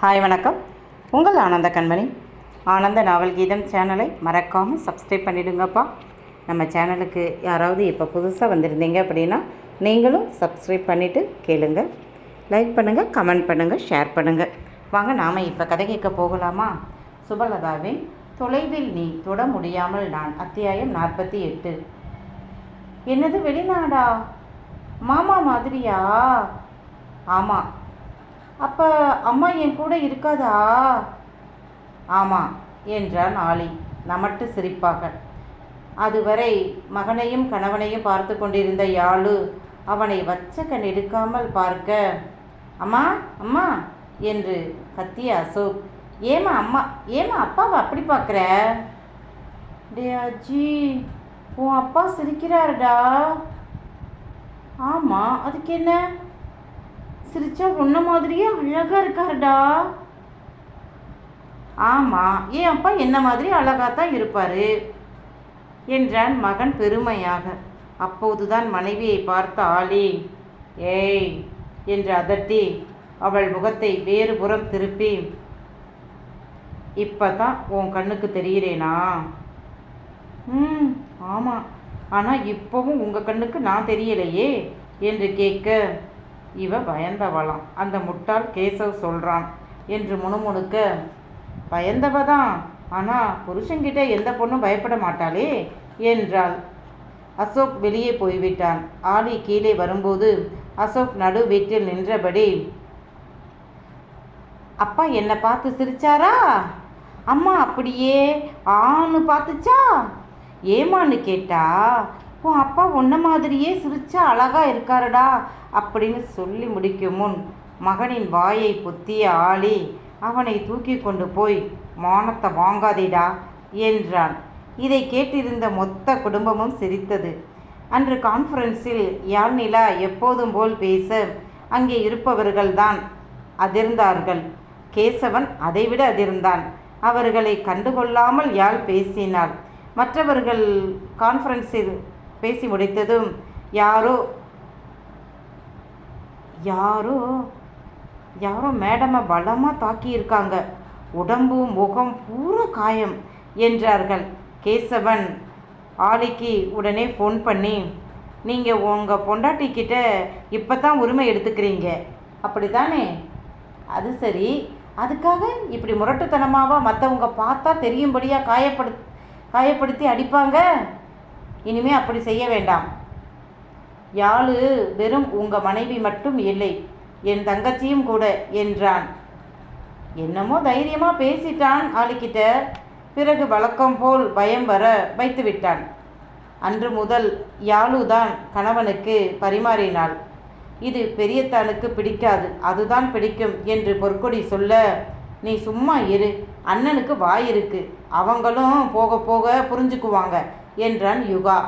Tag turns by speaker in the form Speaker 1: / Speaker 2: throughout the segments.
Speaker 1: Hi வணக்கம். உங்கள் ஆனந்த கண்மணி. ஆனந்த நாவல் கீதம் சேனலை மறக்காமல் சப்ஸ்கிரைப் பண்ணிவிடுங்கப்பா நம்ம சேனலுக்கு யாராவது இப்போ புதுசாக வந்திருந்தீங்க அப்படின்னா நீங்களும் சப்ஸ்கிரைப் பண்ணிவிட்டு கேளுங்க. லைக் பண்ணுங்கள் கமெண்ட் பண்ணுங்கள் ஷேர் பண்ணுங்கள் வாங்க நாம் இப்போ கதை கேட்க போகலாமா? சுபலதாவின் தொலைவில் நீ தொட முடியாமல் நான் அத்தியாயம் நாற்பத்தி எட்டு. என்னது வெளிநாடா? மாமா மாதிரியா? ஆமாம் அப்போ அம்மா என் கூட இருக்காதா? ஆமாம் என்றான் ஆலி நமட்டு சிரிப்பாக. அதுவரை மகனையும் கணவனையும் பார்த்து கொண்டிருந்த யாழு அவனை வச்ச கண் எடுக்காமல் பார்க்க அம்மா அம்மா என்று கத்திய அசோக் ஏமா அம்மா ஏமா அப்பாவை அப்படி பார்க்குற? டே அஜி உன் அப்பா சிரிக்கிறாருடா. ஆமாம் அதுக்கு என்ன? சிரிச்சா உன்ன மாதிரியே அழகா இருக்காருடா. ஆமாம் என் அப்பா என்ன மாதிரி அழகாக தான் இருப்பார்? என்றான் மகன் பெருமையாக. அப்போதுதான் மனைவியை பார்த்த ஆளி ஏய் என்று அதட்டி அவள் முகத்தை வேறு புறம் திருப்பி இப்போ தான் உன் கண்ணுக்கு தெரிகிறேனா? ம் ஆமாம் ஆனால் இப்போவும் உங்கள் கண்ணுக்கு நான் தெரியலையே என்று கேட்க இவ பயந்தவளாம். அந்த முட்டாள் கேசவ் சொல்கிறான் என்று முணுமுணுக்க பயந்தவ தான் ஆனால் புருஷங்கிட்ட எந்த பொண்ணும் பயப்பட மாட்டாளே என்றாள். அசோக் வெளியே போய்விட்டான். ஆலி கீழே வரும்போது அசோக் நடு வீட்டில் நின்றபடி அப்பா என்னை பார்த்து சிரிச்சாரா? அம்மா அப்படியே ஆன்னு பார்த்துச்சா? ஏமான்னு கேட்டா உன் அப்பா உன்ன மாதிரியே சிரிச்சா அழகா இருக்காருடா அப்படின்னு சொல்லி முடிக்கும் முன் மகனின் வாயை பொத்திய ஆளி அவனை தூக்கி கொண்டு போய் மானத்தை வாங்காதேடா என்றான். இதை கேட்டிருந்த மொத்த குடும்பமும் சிரித்தது. அன்று கான்ஃபரன்ஸில் யாழ்நிலா எப்போதும் போல் பேச அங்கே இருப்பவர்கள்தான் அதிர்ந்தார்கள். கேசவன் அதைவிட அதிர்ந்தான். அவர்களை கண்டுகொள்ளாமல் யாழ் பேசினாள். மற்றவர்கள் கான்ஃபரன்ஸில் பேசி முடித்ததும் யாரோ யாரோ யாரோ மேடமை பலமாக தாக்கியிருக்காங்க. உடம்பு முகம் பூரா காயம் என்றார்கள். கேசவன் ஆலிக்கு உடனே ஃபோன் பண்ணி நீங்கள் உங்கள் பொண்டாட்டிக்கிட்ட இப்போ தான் உரிமை எடுத்துக்கிறீங்க. அப்படி தானே அது சரி. அதுக்காக இப்படி முரட்டுத்தனமாவா மற்றவங்க பார்த்தா தெரியும்படியாக காயப்படு காயப்படுத்தி அடிப்பாங்க? இனிமே அப்படி செய்ய வேண்டாம். யாழு வெறும் உங்கள் மனைவி மட்டும் இல்லை என் தங்கச்சியும் கூட என்றான். என்னமோ தைரியமாக பேசிட்டான் ஆளுக்கிட்ட. பிறகு வழக்கம் போல் பயம் வர வைத்து விட்டான். அன்று முதல் யாழுதான் கணவனுக்கு பரிமாறினாள். இது பெரியத்தானுக்கு பிடிக்காது அதுதான் பிடிக்கும் என்று பொற்கொடி சொல்ல நீ சும்மா இரு அண்ணனுக்கு வாய் இருக்கு அவங்களும் போக போக புரிஞ்சுக்குவாங்க என்றான் யுகா.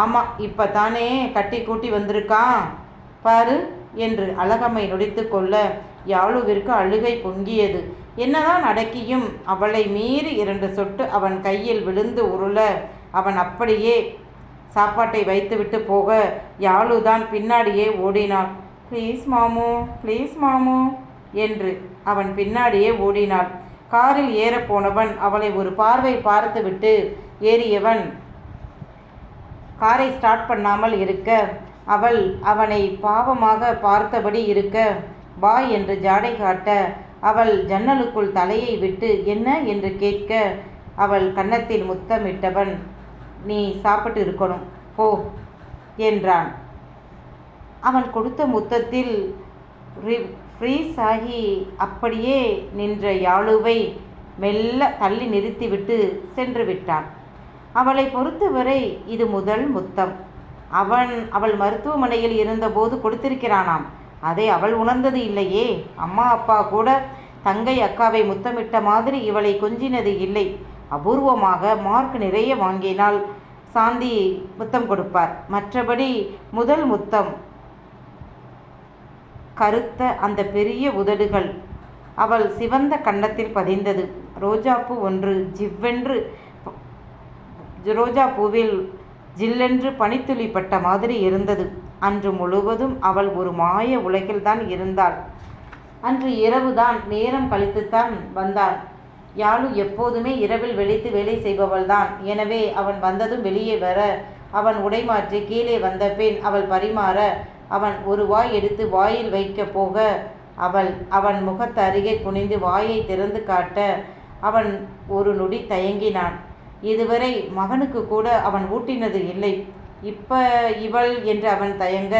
Speaker 1: ஆமாம் இப்போ தானே கட்டி கூட்டி வந்திருக்கான். பாரு என்று அழகம்மை நுடித்து கொள்ள யாழுவிற்கு அழுகை பொங்கியது. என்னதான் அடக்கியும் அவளை மீறி இரண்டு சொட்டு அவன் கையில் விழுந்து உருள அவன் அப்படியே சாப்பாட்டை வைத்துவிட்டு போக யாழுதான் பின்னாடியே ஓடினாள். ப்ளீஸ் மாமு ப்ளீஸ் மாமு என்று அவன் பின்னாடியே ஓடினாள். காரில் ஏறப்போனவன் அவளை ஒரு பார்வை பார்த்துவிட்டு ஏறியவன் காரை ஸ்டார்ட் பண்ணாமல் இருக்க. அவள் அவனை பாவமாக பார்த்தபடி இருக்க. வா என்று ஜாடை காட்ட. அவள் ஜன்னலுக்குள் தலையை விட்டு என்ன? என்று கேட்க அவள் கன்னத்தில் முத்தமிட்டவன் நீ சாப்பிட்டு இருக்கணும் போ என்றான். அவன் கொடுத்த முத்தத்தில் ஃப்ரீஸ் ஆகி அப்படியே நின்ற யாழுவை மெல்ல தள்ளி நிறுத்திவிட்டு சென்று விட்டான். அவளை பொறுத்தவரை இது முதல் முத்தம். அவன் அவள் மருத்துவமனையில் இருந்தபோது கொடுத்திருக்கிறானாம். அதை அவள் உணர்ந்தது இல்லையே. அம்மா அப்பா கூட தங்கை அக்காவை முத்தமிட்ட மாதிரி இவளை கொஞ்சினது இல்லை. அபூர்வமாக மார்க் நிறைய வாங்கினால் சாந்தி முத்தம் கொடுப்பார். மற்றபடி முதல் முத்தம் கருத்த அந்த பெரிய உதடுகள். அவள் சிவந்த கன்னத்தில் பதிந்தது. ரோஜாப்பூ ஒன்று ஜிவ்வென்று ரோஜா பூவில் ஜில்லென்று பனித்துளிப்பட்ட மாதிரி இருந்தது. அன்று முழுவதும் அவள் ஒரு மாய உலகில்தான் இருந்தாள். அன்று இரவுதான் நேரம் கழித்துத்தான் வந்தான் யாழு எப்போதுமே இரவில் வெளித்து வேலை செய்பவள்தான் எனவே அவன் வந்ததும் வெளியே வர அவன் உடைமாற்றி கீழே வந்த பின் அவள் பரிமாற அவன் ஒரு வாய் எடுத்து வாயில் வைக்க போக அவள் அவன் முகத்து அருகே குனிந்து வாயை திறந்து காட்ட அவன் ஒரு நொடி தயங்கினான். இதுவரை மகனுக்கு கூட அவன் ஊட்டினது இல்லை. இப்ப இவள் என்று அவன் தயங்க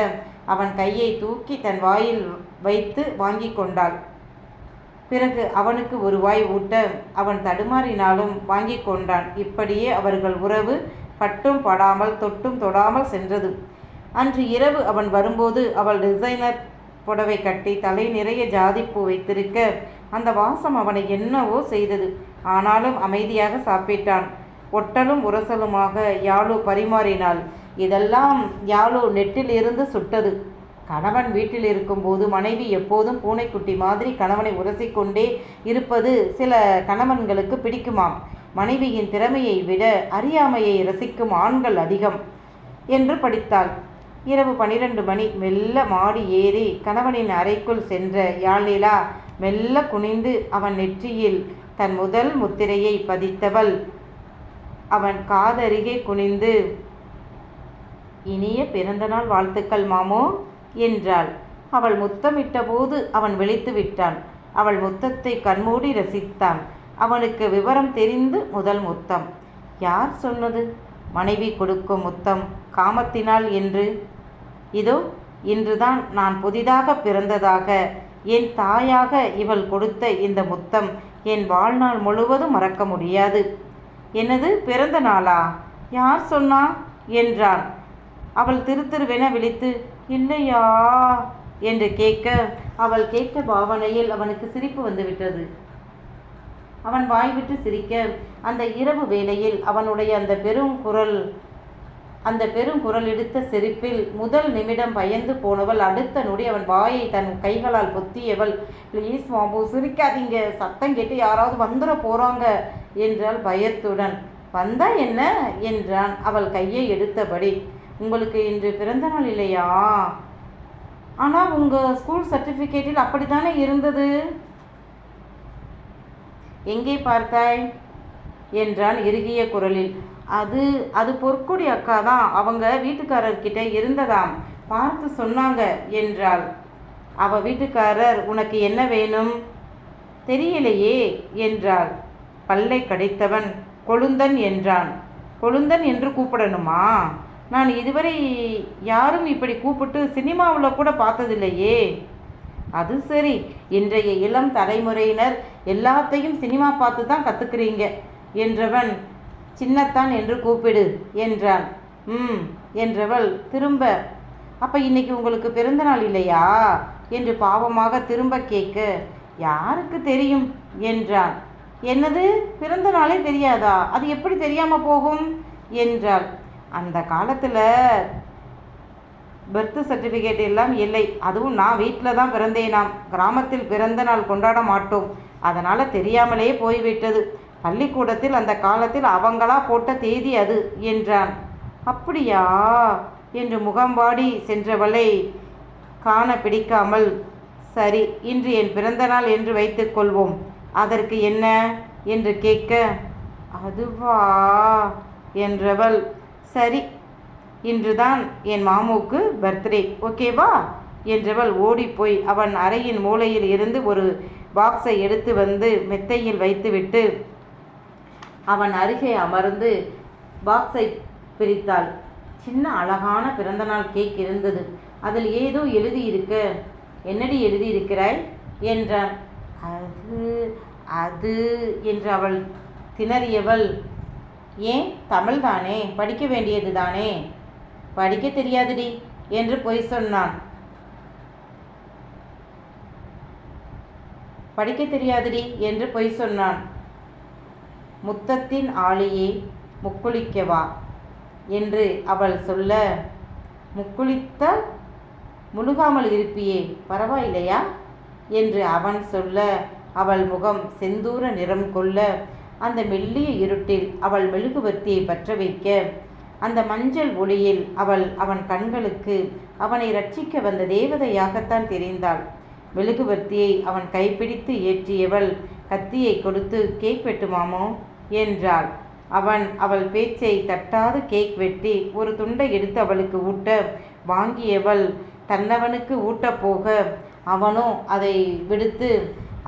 Speaker 1: அவன் கையை தூக்கி தன் வாயில் வைத்து வாங்கி கொண்டாள். பிறகு அவனுக்கு ஒரு வாய் ஊட்ட அவன் தடுமாறினாலும் வாங்கி கொண்டான். இப்படியே அவர்கள் உறவு பட்டும் படாமல் தொட்டும் தொடாமல் சென்றது. அன்று இரவு அவன் வரும்போது அவள் டிசைனர் புடவை கட்டி தலை நிறைய ஜாதிப்பூ வைத்திருக்க அந்த வாசம் அவனை என்னவோ செய்தது. ஆனாலும் அமைதியாக சாப்பிட்டான். ஒட்டலும் உரசலுமாக யாழு பரிமாறினாள். இதெல்லாம் யாழு நெட்டிலிருந்து சுட்டது. கணவன் வீட்டில் இருக்கும்போது மனைவி எப்போதும் பூனைக்குட்டி மாதிரி கணவனை உரசிக்கொண்டே இருப்பது சில கணவன்களுக்கு பிடிக்குமாம். மனைவியின் திறமையை விட அறியாமையை ரசிக்கும் ஆண்கள் அதிகம் என்று படித்தாள். இரவு பனிரெண்டு மணி மெல்ல மாடி ஏறி கணவனின் அறைக்குள் சென்ற யாழ்லீலா மெல்ல குனிந்து அவன் நெற்றியில் தன் முதல் முத்திரையை பதித்தவள் அவன் காதருகே குனிந்து இனிய பிறந்தநாள் வாழ்த்துக்கள் மாமோ என்றாள். அவள் முத்தமிட்டபோது அவன் விழித்து விட்டான். அவள் முத்தத்தை கண்மூடி ரசித்தான். அவனுக்கு விவரம் தெரிந்து முதல் முத்தம். யார் சொன்னது? மனைவி கொடுக்கும் முத்தம் காமத்தினால் என்று. இதோ இன்றுதான் நான் புதிதாக பிறந்ததாக என் தாயாக இவள் கொடுத்த இந்த முத்தம் என் வாழ்நாள் முழுவதும் மறக்க முடியாது. என்னது பிறந்த நாளா? யார் சொன்னா? என்றான். அவள் திரு திருவென விழித்து இல்லையா? என்று கேட்க அவள் கேட்ட பாவனையில் அவனுக்கு சிரிப்பு வந்துவிட்டது. அவன் வாய்விட்டு சிரிக்க அந்த இரவு வேளையில் அவனுடைய அந்த பெரும் குரல் அந்த பெரும் குரல் எடுத்த செருப்பில் முதல் நிமிடம் பயந்து போனவள் அடுத்த நொடி அவன் வாயை தன் கைகளால் பொத்தியவள் ப்ளீஸ் மாம்பு சிரிக்காதீங்க சத்தம் கேட்டு யாராவது வந்துட போகிறாங்க என்றாள் பயத்துடன். வந்தா என்ன? என்றான் அவள் கையை எடுத்தபடி. உங்களுக்கு இன்று பிறந்த நாள் இல்லையா? ஆனால் உங்கள் ஸ்கூல் சர்டிஃபிகேட்டில் அப்படித்தானே இருந்தது? எங்கே பார்த்தாய்? என்றான் இறுகிய குரலில். அது அது பொற்கொடி அக்கா தான் அவங்க வீட்டுக்காரர்கிட்ட இருந்ததாம். பார்த்து சொன்னாங்க என்றாள். அவ வீட்டுக்காரர் உனக்கு என்ன வேணும்? தெரியலையே என்றாள். பல்லை கடித்தவன் கொழுந்தன் என்றான். கொழுந்தன் என்று கூப்பிடணுமா? நான் இதுவரை யாரும் இப்படி கூப்பிட்டு சினிமாவில் கூட பார்த்ததில்லையே. அது சரி. இன்றைய இளம் தலைமுறையினர் எல்லாத்தையும் சினிமா பார்த்து தான் கற்றுக்குறீங்க என்றவன் சின்னத்தான் என்று கூப்பிடு என்றான். ம் என்றவள் திரும்ப. அப்போ இன்னைக்கு உங்களுக்கு பிறந்தநாள் இல்லையா? என்று பாவமாக திரும்ப கேட்க யாருக்கு தெரியும்? என்றான். என்னது? பிறந்த நாளே தெரியாதா? அது எப்படி தெரியாமல் போகும்? என்றாள். அந்த காலத்தில் பர்த் சர்டிஃபிகேட் எல்லாம் இல்லை. அதுவும் நான் வீட்டில் தான் பிறந்தேனாம். கிராமத்தில் பிறந்த நாள் கொண்டாட மாட்டோம். அதனால் தெரியாமலே போய்விட்டது. பள்ளிக்கூடத்தில் அந்த காலத்தில் அவங்களா போட்ட தேதி அது என்றான். அப்படியா? என்று முகம்பாடி சென்றவளை காண பிடிக்காமல் சரி இன்று என் பிறந்தநாள் என்று வைத்துக்கொள்வோம் அதற்கு என்ன? என்று கேட்க அதுவா? என்றவள் சரி இன்றுதான் என் மாமுவுக்கு பர்த்டே ஓகேவா? என்றவள் ஓடிப்போய் அவன் அறையின் மூலையில் இருந்து ஒரு பாக்ஸை எடுத்து வந்து மெத்தையில் வைத்துவிட்டு அவன் அருகே அமர்ந்து பாக்ஸை பிரித்தாள். சின்ன அழகான பிறந்தநாள் கேக் இருந்தது. அதில் ஏதோ எழுதியிருக்க என்னடி எழுதியிருக்கிறாய்? என்றான். அது அது என்று அவள் திணறியவள். ஏன்? தமிழ் தானே? படிக்க வேண்டியது தானே? படிக்க தெரியாதுடி என்று பொய் சொன்னான். படிக்க தெரியாதுடி என்று பொய் சொன்னான். முத்தத்தின் ஆளியே முக்குளிக்கவா? என்று அவள் சொல்ல முக்குளித்த முழுகாமல் இருப்பியே பரவாயில்லையா? என்று அவன் சொல்ல அவள் முகம் செந்தூர நிறம் கொள்ள அந்த மெல்லிய இருட்டில் அவள் மெழுகுவர்த்தியை பற்ற வைக்க அந்த மஞ்சள் ஒளியில் அவள் அவன் கண்களுக்கு அவனை ரட்சிக்க வந்த தேவதையாகத்தான் தெரிந்தாள். மெழுகுவர்த்தியை அவன் கைப்பிடித்து ஏற்றியவள் கத்தியை கொடுத்து கேக் வெட்டுமாமோ என்றாள். அவன் அவள் பேச்சை தட்டாது கேக் வெட்டி ஒரு துண்டை எடுத்து அவளுக்கு ஊட்ட வாங்கியவள் தன்னவனுக்கு ஊட்டப் போக அவனோ அதை விடுத்து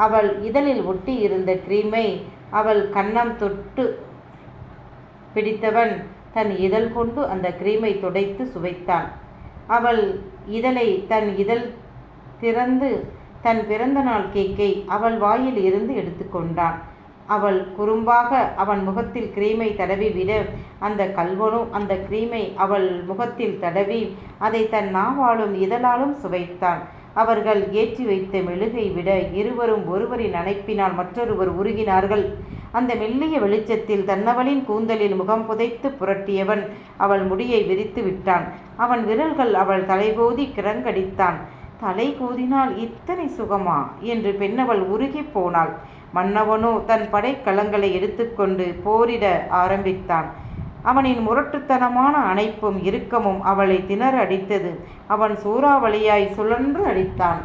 Speaker 1: அவள் இதழில் ஒட்டி இருந்த கிரீமை அவள் கன்னம் தொட்டு பிடித்தவன் தன் இதழ் கொண்டு அந்த கிரீமை துடைத்து சுவைத்தான். அவள் இதழை தன் இதழ் திறந்து தன் பிறந்த நாள் கேக்கை அவள் வாயில் இருந்து எடுத்துக்கொண்டான் அவள் குறும்பாக அவன் முகத்தில் கிரீமை தடவி விட அந்த கல்வனும் அந்த கிரீமை அவள் முகத்தில் தடவி அதை தன் நாவாலும் இதழாலும் சுவைத்தான். அவர்கள் ஏற்றி வைத்த மெழுகை விட இருவரும் ஒருவரின் அணைப்பினால் மற்றொருவர் உருகினார்கள். அந்த மெல்லிய வெளிச்சத்தில் தன்னவளின் கூந்தலில் முகம் புதைத்து புரட்டியவன் அவள் முடியை விரித்து விட்டான். அவன் விரல்கள் அவள் தலைபோதி கிறங்கடித்தான் தலை கூதினால் இத்தனை சுகமா? என்று பெண்ணவள் உருகிப் போனாள். மன்னவனோ தன் படைக்கலங்களை எடுத்துக்கொண்டு போரிட ஆரம்பித்தான். அவனின் முரட்டுத்தனமான அணைப்பும் இறுக்கமும் அவளை திணற அடித்தது. அவன் சூறாவளியாய் சுழன்று அடித்தான்.